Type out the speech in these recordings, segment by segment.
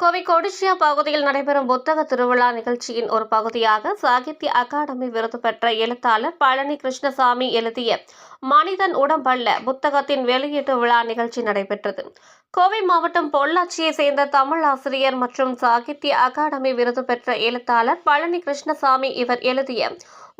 கோவை கொடிஷியா பகுதியில் நடைபெறும் புத்தக திருவிழா நிகழ்ச்சியின் ஒரு பகுதியாக சாகித்ய அகாடமி விருது பெற்ற எழுத்தாளர் பழனி கிருஷ்ணசாமி எழுதிய மனிதன் உடம்பல்ல புத்தகத்தின் வெளியீட்டு விழா நிகழ்ச்சி நடைபெற்றது. கோவை மாவட்டம் பொள்ளாச்சியை சேர்ந்த தமிழ் ஆசிரியர் மற்றும் சாகித்ய அகாடமி விருது பெற்ற எழுத்தாளர் பழனி கிருஷ்ணசாமி இவர் எழுதிய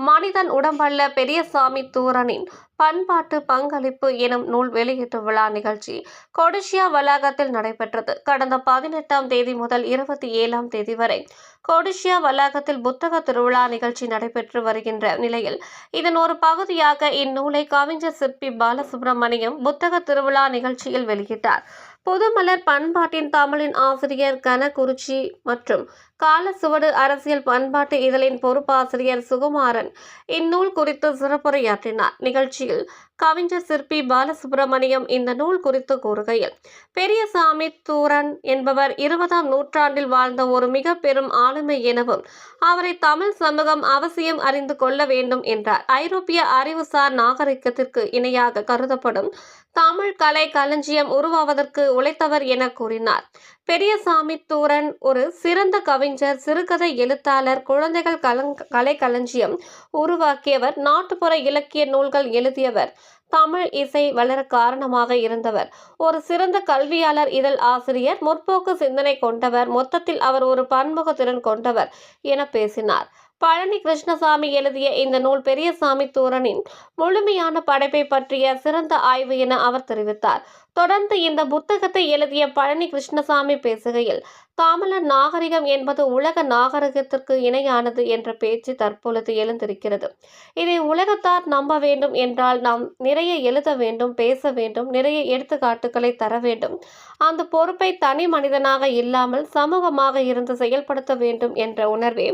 மனிதன் உடம்பல்ல பெரியசாமி தூரனின் பண்பாட்டு பங்களிப்பு எனும் நூல் வெளியீட்டு விழா நிகழ்ச்சி கொடிஷியா வளாகத்தில் நடைபெற்றது. கடந்த பதினெட்டாம் தேதி முதல் இருபத்தி ஏழாம் தேதி வரை கொடிஷியா வளாகத்தில் புத்தக திருவிழா நிகழ்ச்சி நடைபெற்று வருகின்ற நிலையில் இதன் ஒரு பகுதியாக இந்நூலை கவிஞர் சிற்பி பாலசுப்ரமணியம் புத்தக திருவிழா நிகழ்ச்சியில் வெளியிட்டார். புதுமலர் பண்பாட்டின் தமிழின் ஆசிரியர் கனகுருச்சி மற்றும் காலசுவடு அரசியல் பண்பாட்டு இதழின் பொறுப்பாசிரியர் சுகுமாரன் இந்நூல் குறித்து சிறப்புரையாற்றினார். நிகழ்ச்சி நிகழ்ச்சியில் கவிஞர் சிற்பி பாலசுப்ரமணியம் இந்த நூல் குறித்து கூறுகையில் பெரியசாமி தூரன் என்பவர் இருபதாம் நூற்றாண்டில் வாழ்ந்த ஒரு மிக பெரும் ஆளுமை எனவும் அவரை தமிழ் சமூகம் அவசியம் அறிந்து கொள்ள வேண்டும் என்றார். ஐரோப்பிய அறிவுசார் நாகரிகத்திற்கு இணையாக கருதப்படும் தமிழ் கலை களஞ்சியம் உருவாவதற்கு உழைத்தவர் என கூறினார். பெரியசாமி தூரன் ஒரு சிறந்த கவிஞர் சிறுகதை எழுத்தாளர் குழந்தைகள் கலை களஞ்சியம் உருவாக்கியவர் நாட்டுப்புற இலக்கிய நூல்கள் எழுதியவர் தமிழ் இசை வளர காரணமாக இருந்தவர். ஒரு சிறந்த கல்வியாளர் இதழ் ஆசிரியர் முற்போக்கு சிந்தனை கொண்டவர் மொத்தத்தில் அவர் ஒரு பன்முக திறன் கொண்டவர் என பேசினார். பழனி கிருஷ்ணசாமி எழுதிய இந்த நூல் பெரியசாமி தூரனின் முழுமையான படைப்பை பற்றிய சிறந்த ஆய்வு என அவர் தெரிவித்தார். தொடர்ந்து இந்த புத்தகத்தை எழுதிய பழனி கிருஷ்ணசாமி பேசுகையில் தமிழர் நாகரிகம் என்பது உலக நாகரிகத்திற்கு இணையானது என்ற பேச்சு தற்பொழுது எழுந்திருக்கிறது. இதை உலகத்தார் நம்ப வேண்டும் என்றால் நாம் நிறைய எழுத வேண்டும் பேச வேண்டும் நிறைய எடுத்துக்காட்டுகளை தர வேண்டும். அந்த பொறுப்பை தனி மனிதனாக இல்லாமல் சமூகமாக இருந்து செயல்படுத்த வேண்டும் என்ற உணர்வே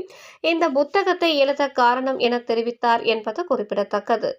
இந்த புத்தகத்தை எழுத காரணம் என தெரிவித்தார் என்பது குறிப்பிடத்தக்கது.